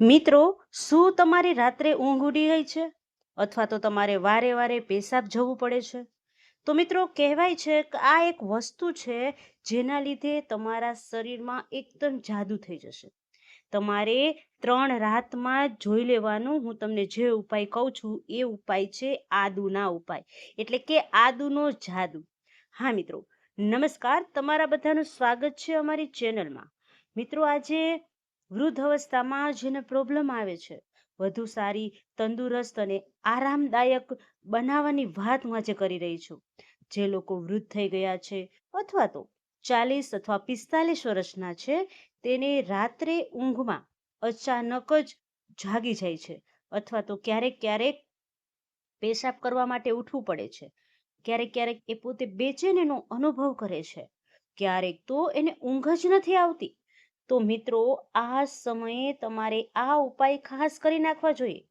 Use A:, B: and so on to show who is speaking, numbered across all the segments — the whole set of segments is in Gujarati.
A: મિત્રો, શું તમારી રાત્રે ઊંઘ ઉડી હોય છે? અથવા તો તમારે વારે વારે પેશાબ જવું પડે છે? તો મિત્રો, કહેવાય છે કે આ એક વસ્તુ છે જેના લીધે તમારા શરીરમાં એકદમ જાદુ થઈ જશે. તમારે ત્રણ રાતમાં જોઈ લેવાનું. હું તમને જે ઉપાય કહું છું, એ ઉપાય છે આદુના ઉપાય. એટલે કે આદુનો જાદુ. હા, મિત્રો. નમસ્કાર. તમારા બધાનું સ્વાગત છે અમારી ચેનલમાં. મિત્રો, આજે વૃદ્ધ અવસ્થામાં જેને પ્રોબ્લેમ આવે છે. વધુ સારી, તંદુરસ્ત અને આરામદાયક બનાવવાની વાત હું આજે કરી રહી છું. જે લોકો વૃદ્ધ થઈ ગયા છે અથવા તો ચાલીસ અથવા પિસ્તાલીસ વર્ષના છે, તેને રાત્રે ઊંઘમાં અચાનક જ જાગી જાય છે અથવા તો ક્યારેક ક્યારેક પેશાબ કરવા માટે ઉઠવું પડે છે. ક્યારેક ક્યારેક એ પોતે બેચેનીનો અનુભવ કરે છે. ક્યારેક તો એને ઊંઘ જ નથી આવતી. તો મિત્રો, આ સમયે તમારે આ ઉપાય ખાસ કરી નાખવા જોઈએ.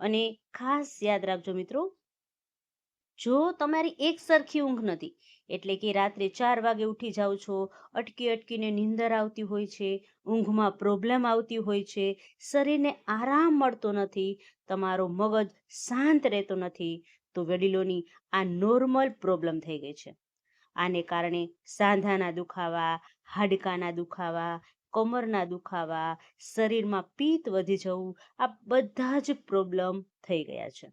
A: અને ખાસ યાદ રાખજો મિત્રો, જો તમારી એક સરખી ઊંઘ નથી, એટલે કે રાત્રે ચાર વાગે ઉઠી જાઓ છો, અટકી અટકીને નીંદર આવતી હોય છે, ઊંઘમાં પ્રોબ્લેમ આવતી હોય છે, શરીરને આરામ મળતો નથી, તમારો મગજ શાંત રહેતો નથી, તો વડીલોની આ નોર્મલ પ્રોબ્લેમ થઈ ગઈ છે. આને કારણે સાંધાના દુખાવા, હાડકાના દુખાવા કમરના દુખાવા, શરીરમાં પિત્ત વધી જવું, આ બધા જ પ્રોબ્લેમ થઈ ગયા છે.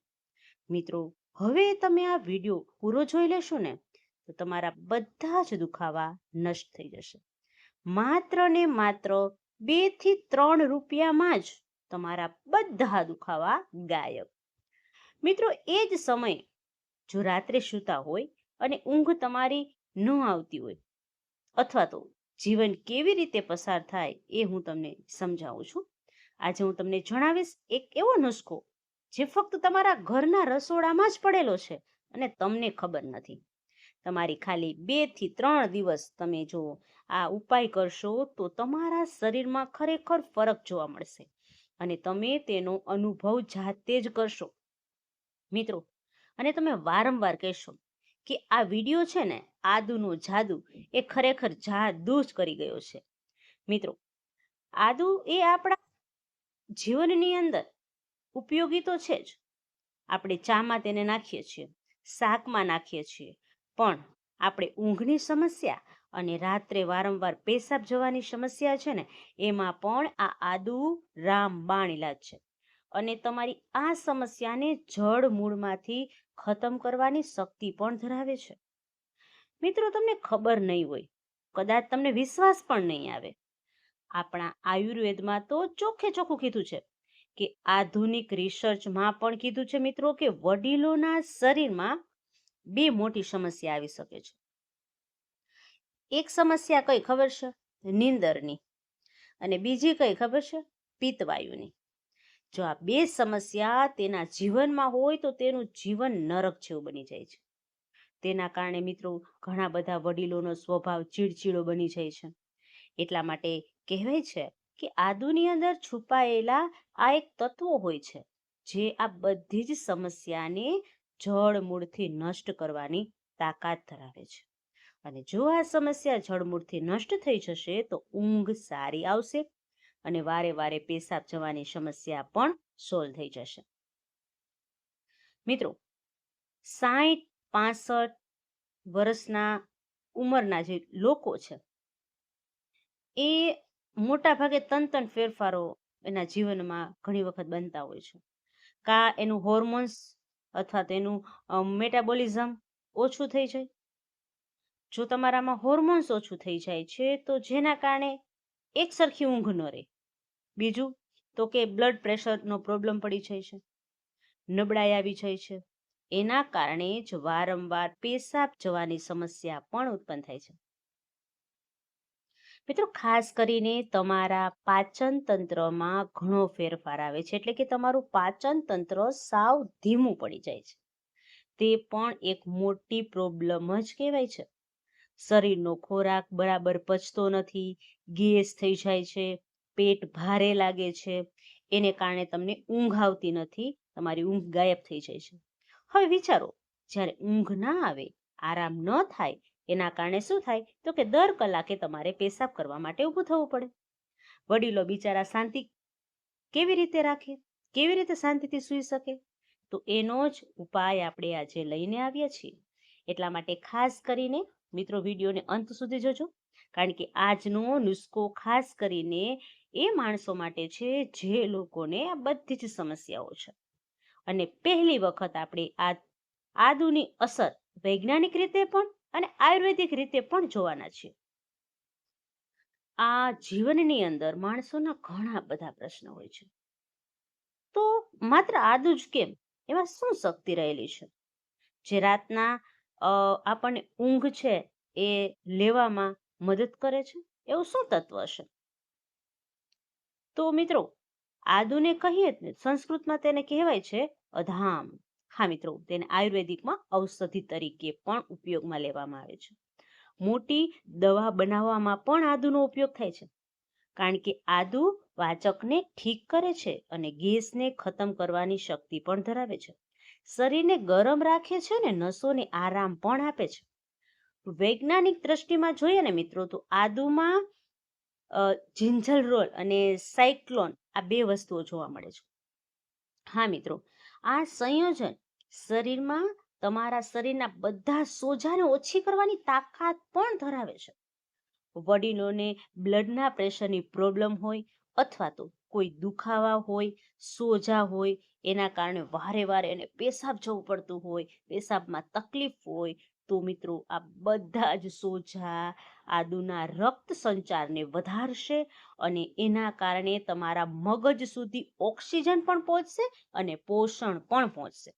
A: મિત્રો, હવે તમે આ વીડિયો પૂરો જોઈ લેશો ને, તો તમારા બધા જ દુખાવા નષ્ટ થઈ જશે. માત્ર ને માત્ર બેથી ત્રણ રૂપિયામાં જ તમારા બધા દુખાવા ગાયબ. મિત્રો, એ જ સમયે જો રાત્રે સૂતા હોય અને ઊંઘ તમારી ન આવતી હોય, અથવા તો જીવન કેવી રીતે પસાર થાય એ હું તમને સમજાવું છું. આજે હું તમને જણાવીશ એક એવો નુસ્ખો જે ફક્ત તમારા ઘરના રસોડામાં જ પડેલો છે અને તમને ખબર નથી. તમારી ખાલી બેથી ત્રણ દિવસ તમે જો આ ઉપાય કરશો તો તમારા શરીરમાં ખરેખર ફરક જોવા મળશે અને તમે તેનો અનુભવ જાતે જ કરશો. મિત્રો, અને તમે વારંવાર કહેશો કે આ વીડિયો છે ને આદુનો જાદુ એ ખરેખર જાદુ જ કરી ગયો છે. મિત્રો, આદુ એ આપણા જીવનની અંદર ઉપયોગી તો છે જ. આપણે ચામાં તેને નાખીએ છીએ, શાકમાં નાખીએ છીએ, પણ આપણે ઊંઘની સમસ્યા અને રાત્રે વારંવાર પેશાબ જવાની સમસ્યા છે ને, એમાં પણ આ આદુ રામબાણ ઇલાજ છે. અને તમારી આ સમસ્યાને જડ મૂળમાંથી ખતમ કરવાની શક્તિ પણ ધરાવે છે. મિત્રો, તમને ખબર નહીં હોય, કદાચ તમને વિશ્વાસ પણ નહીં આવે. આપણા આયુર્વેદમાં તો ચોખ્ખે ચોખ્ખું કીધું છે કે આધુનિક રિસર્ચમાં પણ કીધું છે મિત્રો કે વડીલોના શરીરમાં બે મોટી સમસ્યા આવી શકે છે. એક સમસ્યા કઈ ખબર છે? નીંદરની. અને બીજી કઈ ખબર છે? પિત્તવાયુની. જો આ બે સમસ્યા તેના જીવનમાં હોય તો તેનું જીવન નરક જેવું બની જાય છે. તેના કારણે મિત્રો ઘણા બધા વડીલોનો સ્વભાવ ચીડચીડો બની જાય છે. એટલા માટે કહેવાય છે કે આદુની અંદર છુપાયેલા આ એક તત્વો હોય છે જે આ બધી જ સમસ્યાને જળમૂળથી નષ્ટ કરવાની તાકાત ધરાવે છે. અને જો આ સમસ્યા જળમૂળથી નષ્ટ થઈ જશે તો ઊંઘ સારી આવશે અને વારે વારે પેશાબ જવાની સમસ્યા પણ સોલ્વ થઈ જશે. મિત્રો સાઠ પાસઠ વર્ષના ઉંમરના જે લોકો છે, એ મોટા ભાગે તન તન ફેરફારો એના જીવનમાં ઘણી વખત બનતા હોય છે. કા એનું હોર્મોન્સ અથવા તેનું મેટાબોલિઝમ ઓછું થઈ જાય. જો તમારામાં હોર્મોન્સ ઓછું થઈ જાય છે, તો જેના કારણે એક સરખી ઊંઘ ન રહે. બીજું તો કે બ્લડ પ્રેશરનો પ્રોબ્લેમ પડી જાય છે. નબળાઈ આવી જાય છે. એના કારણે જ વારંવાર પેશાબ જવાની સમસ્યા પણ ઉત્પન્ન થાય છે. મિત્રો, ખાસ કરીને તમારા પાચન તંત્રમાં ઘણો ફેરફાર આવે છે. એટલે કે તમારું પાચન તંત્ર સાવ ધીમું પડી જાય છે. તે પણ એક મોટી પ્રોબ્લેમ જ કહેવાય છે. શરીરનો ખોરાક બરાબર પચતો નથી, ગેસ થઈ જાય છે. પેટ ભારે લાગે છે, એને કારણે તમને ઊંઘ આવતી નથી, તમારી ઊંઘ ગાયબ થઈ જાય છે. હવે વિચારો, જ્યારે ઊંઘ ના આવે, આરામ ન થાય, એના કારણે શું થાય? તો કે દર કલાકે તમારે પેશાબ કરવા માટે ઊભું થવું પડે. વડીલો બિચારા શાંતિ કેવી રીતે રાખે? કેવી રીતે શાંતિથી સૂઈ શકે? તો એનો જ ઉપાય આપણે આજે લઈને આવ્યા છીએ. એટલા માટે ખાસ કરીને મિત્રો વિડીયોને અંત સુધી જોજો. કારણ કે આજનો નુસ્ખો ખાસ કરીને એ માણસો માટે છે, જે લોકોને આ બધી જ સમસ્યાઓ છે. અને પહેલી વખત આપણે આ, આદુની અસર વૈજ્ઞાનિક રીતે પણ અને આયુર્વેદિક રીતે પણ જોવાના છે. આ જીવનની અંદર માણસોના ઘણા બધા પ્રશ્ન હોય છે. તો માત્ર આદુ જ કેમ? એમાં શું શક્તિ રહેલી છે? જે રાતના આપણને ઊંઘ છે એ લેવામાં મદદ કરે છે? એવું શું તત્વ છે? તો મિત્રો, આદુને કહીએ ને, સંસ્કૃતમાં તેને કહેવાય છે અધામ. હા મિત્રો, તેને આયુર્વેદિકમાં ઔષધિ તરીકે પણ ઉપયોગમાં લેવામાં આવે છે. મોટી દવા બનાવવામાં પણ આદુનો ઉપયોગ થાય છે. કારણ કે આદુ વાચકને ઠીક કરે છે અને ગેસને ખતમ કરવાની શક્તિ પણ ધરાવે છે. શરીરને ગરમ રાખે છે ને, નસોને આરામ પણ આપે છે. વૈજ્ઞાનિક દ્રષ્ટિમાં જોઈએ ને મિત્રો, તો આદુમાં જિંજલ રોલ અને સાયક્લોન આ બે વસ્તુઓ જોવા મળે છે. હા મિત્રો, આ સંયોજન શરીરમાં તમારા શરીરના બધા સોજાને ઓછી કરવાની તાકાત પણ ધરાવે છે. વડીલોને બ્લડના પ્રેશરની પ્રોબ્લેમ હોય અથવા તો કોઈ દુખાવા હોય, સોજા હોય, એના કારણે વારે વારે એને પેશાબ જવું પડતું હોય, પેશાબમાં તકલીફ હોય તો મિત્રો, આ બધા જ સોજા આદુના રક્ત સંચારને વધારશે અને એના કારણે તમારા મગજ સુધી ઓક્સિજન પણ પહોંચશે અને પોષણ પણ પહોંચશે.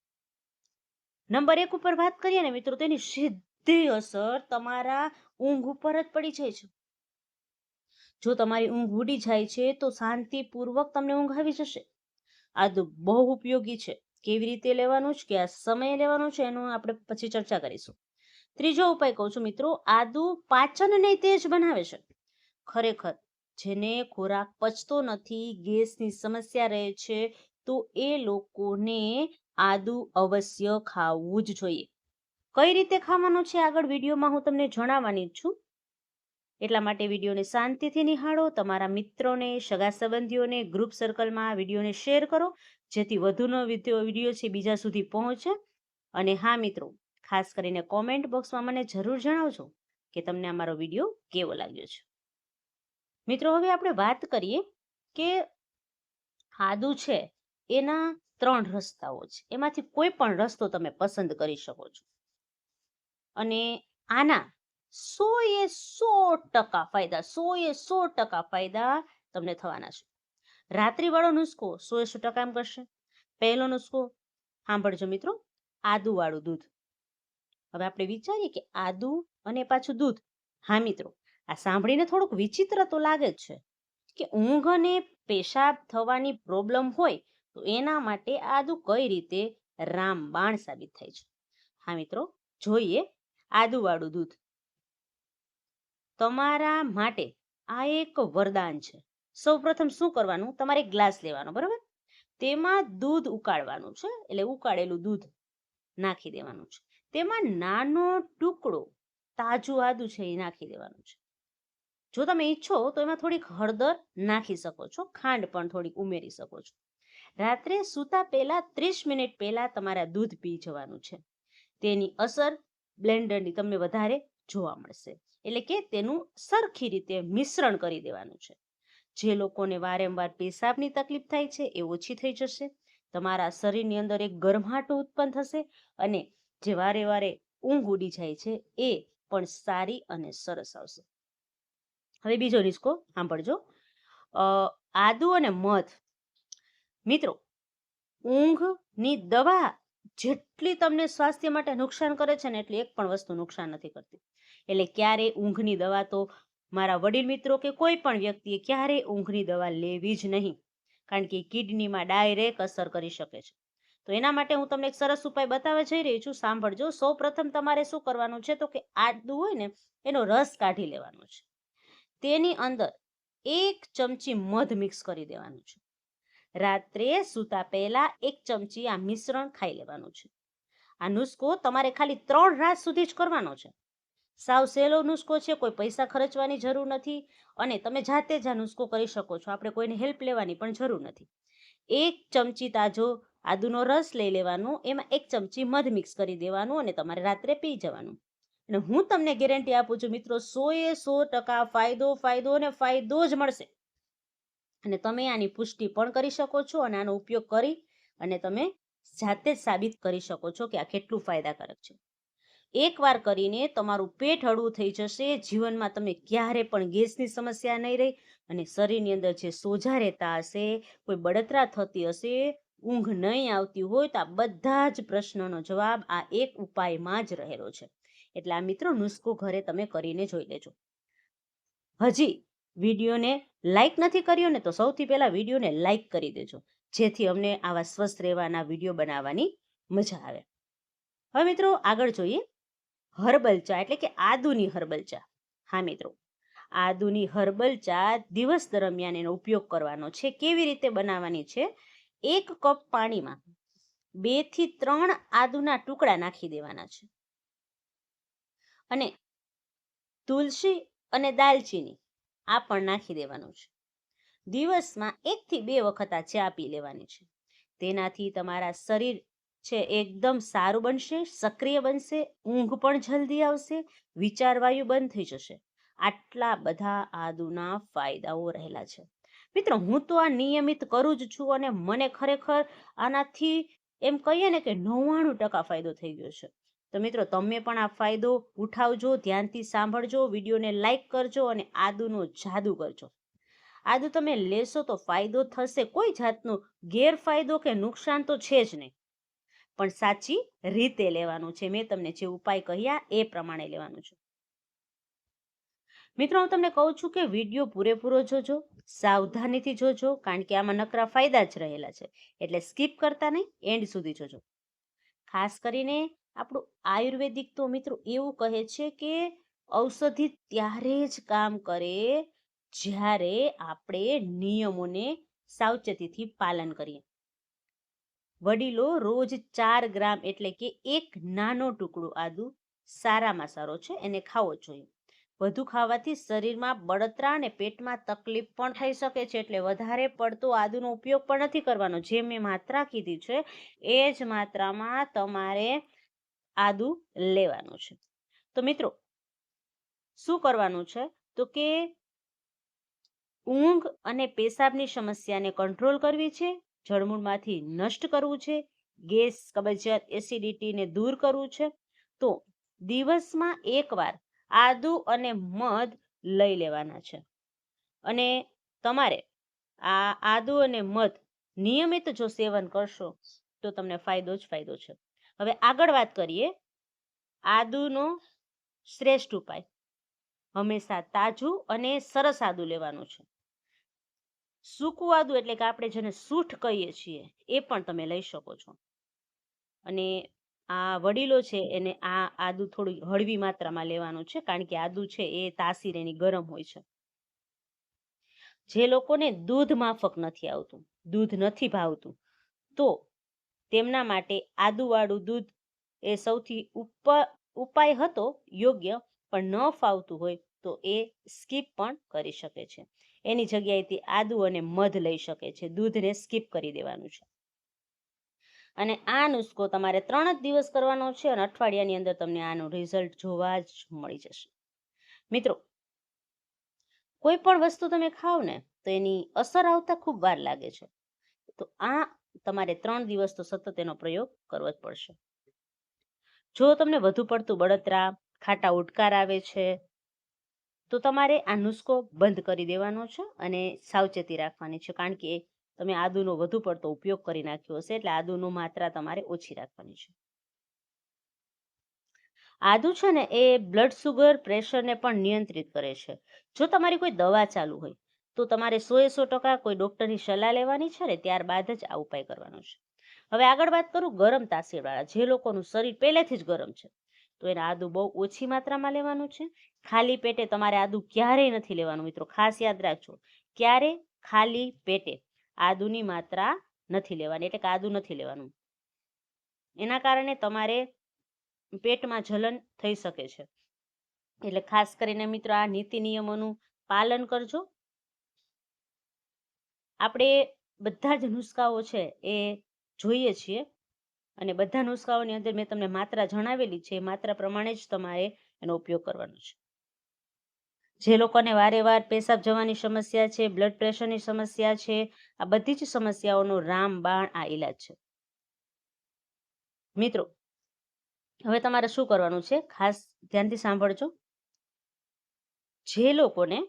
A: નંબર એક ઉપર વાત કરીએ ને મિત્રો તેની સીધી અસર તમારા ઊંઘ ઉપર જ પડી જાય છે. જો તમારી ઊંઘ ઉડી જાય છે, તો શાંતિપૂર્વક તમને ઊંઘ આવી જશે. આદુ બહુ ઉપયોગી છે. કેવી રીતે લેવાનું છે કે આ સમયે લેવાનું છે, એનું આપણે પછી ચર્ચા કરીશું. ત્રીજો ઉપાય કહું છું મિત્રો, આદુ પાચનને તેજ બનાવે છે. ખરેખર, જેને ખોરાક પચતો નથી, ગેસની સમસ્યા રહે છે, તો એ લોકોને આદુ અવશ્ય ખાવું જ જોઈએ. કઈ રીતે ખાવાનું છે આગળ વિડીયોમાં હું તમને જણાવવાની છું. એટલા માટે વિડીયોને શાંતિથી નિહાળો, તમારા મિત્રોને, સગા સંબંધીઓને, ગ્રુપ સર્કલમાં વિડીયોને શેર કરો, જેથી વધુનો વીડિયો છે, બીજા સુધી પહોંચે. અને હા મિત્રો ખાસ કરીને કોમેન્ટ બોક્સમાં મને જરૂર જણાવજો કે તમને અમારો વીડિયો કેવો લાગ્યો છે. મિત્રો, હવે આપણે વાત કરીએ કે આદુ છે એના ત્રણ રસ્તાઓ છે. એમાંથી કોઈ પણ રસ્તો તમે પસંદ કરી શકો છો. અને આના સો એ સો ટકા ફાયદા સો એ સો ટકા ફાયદા તમને થવાના છે. રાત્રિવાળો નુસ્ખો સો એ સો ટકા એમ કરશે. પહેલો નુસ્ખો, સાંભળજો મિત્રો, આદુવાળું દૂધ. હવે આપણે વિચારીએ કે આદુ અને પાછું દૂધ. હા, મિત્રો, આ સાંભળીને થોડુંક વિચિત્ર તો લાગે જ છે કે ઊંઘ અને પેશાબ થવાની પ્રોબ્લેમ હોય તો એના માટે આદુ કઈ રીતે રામબાણ સાબિત થાય છે? હા, મિત્રો, જોઈએ આદુવાળું દૂધ. તમારા માટે આ એક વરદાન છે. સૌપ્રથમ શું કરવાનું? તમારે ગ્લાસ લેવાનો, બરાબર? તેમાં દૂધ ઉકાળવાનું છે, એટલે ઉકાળેલું દૂધ નાખી દેવાનું છે. તેમાં નાનો ટુકડો તાજું આદુ છે એ નાખી દેવાનું છે. જો તમે ઈચ્છો તો એમાં થોડીક હળદર નાખી શકો છો, ખાંડ પણ થોડીક ઉમેરી શકો છો. રાત્રે સૂતા પહેલા ત્રીસ મિનિટ પહેલા તમારા દૂધ પી જવાનું છે. તેની અસર બ્લેન્ડરની તમને વધારે જોવા મળશે. એટલે કે તેનું સરખી રીતે મિશ્રણ કરી દેવાનું છે. જે લોકોને વારંવાર પેશાબની તકલીફ થાય છે એ ઓછી થઈ જશે. તમારા શરીરની અંદર એક ગરમાટો ઉત્પન્ન થશે અને જે વારે વારે ઊંઘ ઉડી જાય છે, એ પણ સારી અને સરસ આવશે. હવે બીજો રિસ્કો સાંભળજો. આદુ અને મધ. મિત્રો, ઊંઘની દવા જેટલી તમને સ્વાસ્થ્ય માટે નુકસાન કરે છે ને એટલી એક પણ વસ્તુ નુકસાન નથી કરતી. એટલે ક્યારે ઊંઘની દવા તો મારા વડીલ મિત્રો કે કોઈ પણ વ્યક્તિએ ક્યારેય ઊંઘની દવા લેવી જ નહીં. કારણ કે કિડનીમાં ડાયરેક્ટ અસર કરી શકે છે. તો એના માટે હું તમને એક સરસ ઉપાય બતાવવા જઈ રહી છું. સાંભળજો. સૌ પ્રથમ તમારે શું કરવાનું છે? તો કે આદુ હોય ને, એનો રસ કાઢી લેવાનો છે. તેની અંદર એક ચમચી મધ મિક્સ કરી દેવાનું છે. રાત્રે સૂતા પહેલા એક ચમચી આ મિશ્રણ ખાઈ લેવાનું છે. આ નુસ્ખો તમારે ખાલી ત્રણ રાત સુધી જ કરવાનો છે. સાવ સહેલો નુસ્ખો છે, કોઈ પૈસા ખર્ચવાની જરૂર નથી અને તમે જાતે જ આ નુસ્ખો કરી શકો છો. આપણે કોઈને હેલ્પ લેવાની પણ જરૂર નથી. એક ચમચી તાજો આદુનો રસ લઈ લેવાનો, એમાં એક ચમચી મધ મિક્સ કરી દેવાનું અને તમારે રાત્રે પી જવાનું. અને હું તમને ગેરંટી આપું છું મિત્રો સો એ સો ટકા ફાયદો ફાયદો અને ફાયદો જ મળશે. અને તમે આની પુષ્ટિ પણ કરી શકો છો અને આનો ઉપયોગ કરી અને તમે જાતે જ સાબિત કરી શકો છો કે આ કેટલું ફાયદાકારક છે. એકવાર કરીને તમારું પેટ હળવું થઈ જશે, જીવનમાં તમે ક્યારે પણ ગેસની સમસ્યા નહીં રહી અને શરીરની અંદર જે સોજા રહેતા હશે, કોઈ બળતરા થતી હશે ઊંઘ નહીં આવતી હોય તો આ બધા જ પ્રશ્નોનો જવાબ આ એક ઉપાયમાં જ રહેલો છે. એટલે આ મિત્રો નુસ્ખો ઘરે તમે કરીને જોઈ લેજો. હજી વિડીયોને લાઈક નથી કર્યો ને તો સૌથી પહેલાં વિડીયોને લાઈક કરી દેજો. જેથી અમને આવા સ્વસ્થ રહેવાના વીડિયો બનાવવાની મજા આવે. હવે મિત્રો આગળ જોઈએ. હર્બલ ચા એટલે કે આદુની હર્બલ ચા. હા મિત્રો, આદુની હર્બલ ચા દિવસ દરમિયાન એનો ઉપયોગ કરવાનો છે, કેવી રીતે બનાવવાની છે એક કપ પાણીમાં બેથી ત્રણ આદુના ટુકડા નાખી દેવાના છે. અને તુલસી અને દાલચીની આ પણ નાખી દેવાનું છે. દિવસમાં એકથી બે વખત આ ચા પી લેવાની છે. તેનાથી તમારા શરીર છે એકદમ સારું બનશે, સક્રિય બનશે, ઊંઘ પણ જલ્દી આવશે, વિચારવાયુ બંધ થઈ જશે. આટલા બધા આદુના ફાયદાઓ રહેલા છે. મિત્રો, હું તો આ નિયમિત કરું જ છું અને મને ખરેખર આનાથી એમ કહીએ ને કે નવ્વાણું ટકા ફાયદો થઈ ગયો છે. તો મિત્રો, તમે પણ આ ફાયદો ઉઠાવજો, ધ્યાનથી સાંભળજો, વિડીયોને લાઇક કરજો અને આદુનો જાદુ કરજો. આદુ તમે લેશો તો ફાયદો થશે, કોઈ જાતનો ગેરફાયદો કે નુકસાન તો છે જ નહીં. પણ સાચી રીતે લેવાનું છે. મેં તમને જે ઉપાય કહ્યા એ પ્રમાણે લેવાનું છે. મિત્રો, હું તમને કહું છું કે વીડિયો પૂરેપૂરો જોજો, સાવધાનીથી જોજો, કારણ કે આમાં નકરા ફાયદા જ રહેલા છે. એટલે સ્કીપ કરતા નહીં, એન્ડ સુધી જોજો. ખાસ કરીને આપણું આયુર્વેદિક તો મિત્રો એવું કહે છે કે ઔષધિ ત્યારે જ કામ કરે જ્યારે આપણે નિયમોને સાવચેતીથી પાલન કરીએ. વડીલો રોજ ચાર ગ્રામ એટલે કે એક નાનો ટુકડો આદુ સારામાં સારો છે, એને ખાવો જોઈએ. વધુ ખાવાથી શરીરમાં બળતરા અને પેટમાં તકલીફ પણ થઈ શકે છે. એટલે વધારે પડતો આદુનો ઉપયોગ પણ નથી કરવાનો. જે મેં માત્રા કીધી છે, એ જ માત્રામાં તમારે આદુ લેવાનું છે. તો મિત્રો, શું કરવાનું છે? તો કે ઊંઘ અને પેશાબની સમસ્યાને કંટ્રોલ કરવી છે, જળમૂળમાંથી નષ્ટ કરવું છે, ગેસ, કબજિયાત એસિડિટીને દૂર કરવું છે. તો દિવસમાં એકવાર આદુ અને મધ લઈ લેવાના છે. અને તમારે આ આદુ અને મધ નિયમિત જો સેવન કરશો, તો તમને ફાયદો જ ફાયદો છે. હવે આગળ વાત કરીએ. આદુનો શ્રેષ્ઠ ઉપાય. હંમેશા તાજું અને સરસ આદુ લેવાનું છે. સૂકું આદુ એટલે કે આપણે જેને સૂઠ કહીએ છીએ, એ પણ તમે લઈ શકો છો. અને આ વડીલો છે એને આ આદુ થોડી હળવી માત્રામાં લેવાનું છે, કારણ કે આદુ છે એ તાસીર એની ગરમ હોય છે. જે લોકોને દૂધ માફક નથી આવતું, દૂધ નથી ભાવતું, તો તેમના માટે આદુવાળું દૂધ એ સૌથી ઉપાય હતો, યોગ્ય, પણ ન ફાવતું હોય તો એ સ્કીપ પણ કરી શકે છે. એની જગ્યાએથી આદુ અને મધ લઈ શકે છે, દૂધને સ્કીપ કરી દેવાનું છે. અને આ નુસ્ખો તમારે ત્રણ જ દિવસ કરવાનો છે અને અઠવાડિયાની અંદર તમને આનું રિઝલ્ટ જોવા જ મળી જશે. મિત્રો, કોઈ પણ વસ્તુ તમે ખાઓ ને, તો એની અસર આવતા ખૂબ વાર લાગે છે. તો આ તમારે ત્રણ દિવસ તો સતત એનો પ્રયોગ કરવો જ પડશે. જો તમને વધુ પડતું બળતરા, ખાટા ઉડકાર આવે છે, તો તમારે આ નુસ્ખો બંધ કરી દેવાનો છે અને સાવચેતી રાખવાની છે. કારણ કે તમે આદુનો વધુ પડતો ઉપયોગ કરી નાખ્યો હશે, એટલે આદુનો માત્રા તમારે ઓછી રાખવાની છે. આદુ છે ને, એ બ્લડ સુગર પ્રેશરને પણ નિયંત્રિત કરે છે. જો તમારી કોઈ દવા ચાલુ હોય, તો તમારે સોએ સો ટકા કોઈ ડૉક્ટરની સલાહ લેવાની છે ને, ત્યારબાદ જ આ ઉપાય કરવાનો છે. હવે આગળ વાત કરું ગરમ તાસીરવાળા, જે લોકોનું શરીર પહેલેથી જ ગરમ છે, તો એને આદુ બહુ ઓછી માત્રામાં લેવાનું છે. ખાલી પેટે તમારે આદુ ક્યારેય નથી લેવાનું મિત્રો, ખાસ યાદ રાખજો. ક્યારે? ખાલી પેટે. આદુની માત્રા નથી લેવાની, એટલે કે આદુ નથી લેવાનું. એના કારણે તમારે પેટમાં જલન થઈ શકે છે. એટલે ખાસ કરીને મિત્રો આ નીતિ નિયમોનું પાલન કરજો. આપણે બધા જ નુસ્ખાઓ છે એ જોઈએ છીએ અને બધા નુસ્ખાઓની અંદર મેં તમને માત્રા જણાવેલી છે, એ માત્રા પ્રમાણે જ તમારે એનો ઉપયોગ કરવાનો છે. જે લોકોને વારે વાર પેશાબ જવાની સમસ્યા છે બ્લડ પ્રેશરની સમસ્યા છે, આ બધી જ સમસ્યાઓનો રામબાણ આ ઈલાજ છે. મિત્રો, હવે તમારે શું કરવાનું છે? ખાસ ધ્યાનથી સાંભળજો. જે લોકોને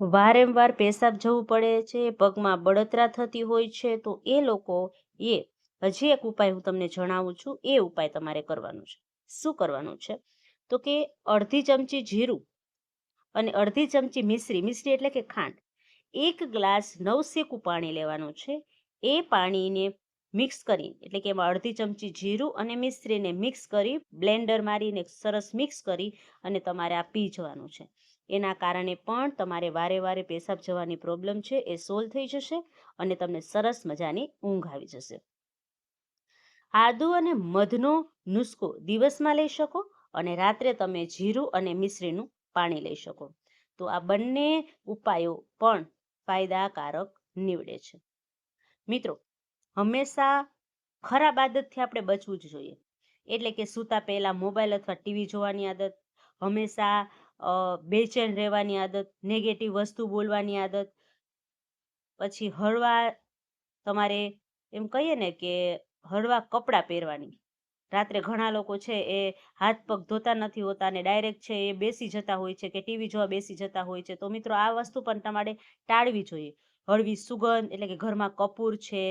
A: વારંવાર પેશાબ જવું પડે છે, પગમાં બળતરા થતી હોય છે, તો એ લોકો એ હજી એક ઉપાય હું તમને જણાવું છું. એ ઉપાય તમારે કરવાનું છે. શું કરવાનું છે? તો કે અડધી ચમચી જીરું અને અડધી ચમચી મિશ્રી મિશ્રી એટલે કે ખાંડ. એક ગ્લાસ નવસેકું પાણી લેવાનું છે. એ પાણીને મિક્સ કરી એટલે કે એમાં અડધી ચમચી જીરું અને મિશ્રીને મિક્સ કરી, બ્લેન્ડર મારીને સરસ મિક્સ કરી અને તમારે આ પી જવાનું છે. એના કારણે પણ તમારે વારે વારે પેશાબ જવાની પ્રોબ્લેમ છે, એ સોલ્વ થઈ જશે અને તમને સરસ મજાની ઊંઘ આવી જશે. આદુ અને મધનો નુસ્ખો દિવસમાં લઈ શકો અને રાત્રે તમે જીરું અને મિશ્રીનું પાણી લઈ શકો. તો આ બંને ઉપાયો પણ ફાયદાકારક નીવડે છે. મિત્રો, હંમેશા ખરાબ આદતથી આપણે બચવું જ જોઈએ. એટલે કે સૂતા પહેલાં મોબાઈલ અથવા ટીવી જોવાની આદત, હંમેશા બેચેન રહેવાની આદત નેગેટિવ વસ્તુ બોલવાની આદત, પછી હળવા તમારે એમ કહીએ ને કે હળવા કપડાં પહેરવાની. રાત્રે ઘણા લોકો છે એ હાથ પગ ધોતા નથી હોતા અને ડાયરેક્ટ છે એ બેસી જતા હોય છે કે ટીવી જોવા બેસી જતા હોય છે. તો મિત્રો આ વસ્તુ પણ તમારે ટાળવી જોઈએ. હળવી સુગંધ એટલે કે ઘરમાં કપૂર છે,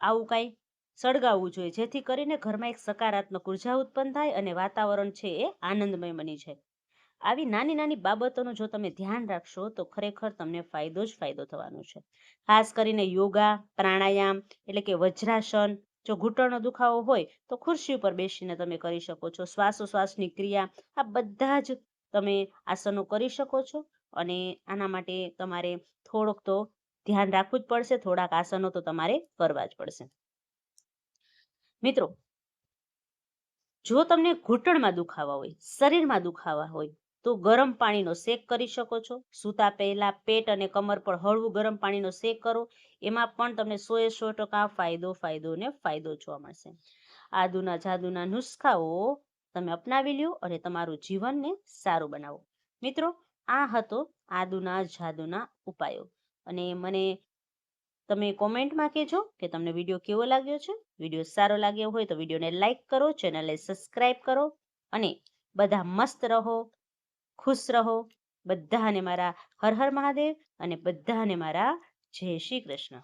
A: આવું કાંઈ સળગાવવું જોઈએ. જેથી કરીને ઘરમાં એક સકારાત્મક ઊર્જા ઉત્પન્ન થાય અને વાતાવરણ છે એ આનંદમય બની જાય. આવી નાની નાની બાબતોનું જો તમે ધ્યાન રાખશો તો ખરેખર તમને ફાયદો જ ફાયદો થવાનો છે. ખાસ કરીને યોગા, પ્રાણાયામ એટલે કે વજ્રાસન જો ઘૂંટણનો દુખાવો હોય તો ખુરશી ઉપર બેસીને તમે કરી શકો છો. શ્વાસોશ્વાસની ક્રિયા આ બધા જ તમે આસનો કરી શકો છો અને આના માટે તમારે થોડોક તો ધ્યાન રાખવું જ પડશે, થોડાક આસનો તો તમારે કરવા જ પડશે. મિત્રો, જો તમને ઘૂંટણમાં દુખાવા હોય, શરીરમાં દુખાવા હોય તો ગરમ પાણીનો શેક કરી શકો છો. સૂતા પહેલા પેટ અને કમર પર હળવું ગરમ પાણીનો શેક કરો. એમાં પણ તમને સો એ સો ટકા ફાયદો ફાયદો ને ફાયદો જોવા મળશે. આદુના જાદુના નુસ્ખાઓ તમે અપનાવી લ્યો અને તમારું જીવનને સારું બનાવો. મિત્રો, આ હતો આદુના જાદુના ઉપાયો. અને મને તમે કોમેન્ટમાં કહેજો કે તમને વીડિયો કેવો લાગ્યો છે. વીડિયો સારો લાગ્યો હોય તો વિડીયોને લાઇક કરો, ચેનલને સબસ્ક્રાઈબ કરો અને બધા મસ્ત રહો. ખુશ રહો. બધાને મારા હર હર મહાદેવ અને બધાને મારા જય શ્રી કૃષ્ણ.